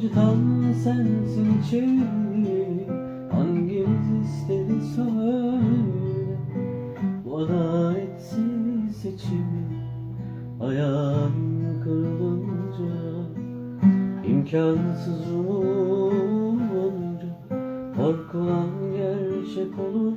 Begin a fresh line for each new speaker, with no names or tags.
Acıtan sensin içimi Hangimiz istedi söyle. Bu adaletsiz seçimi. Ayağım kırılınca imkansız olunca Korkulan gerçek olur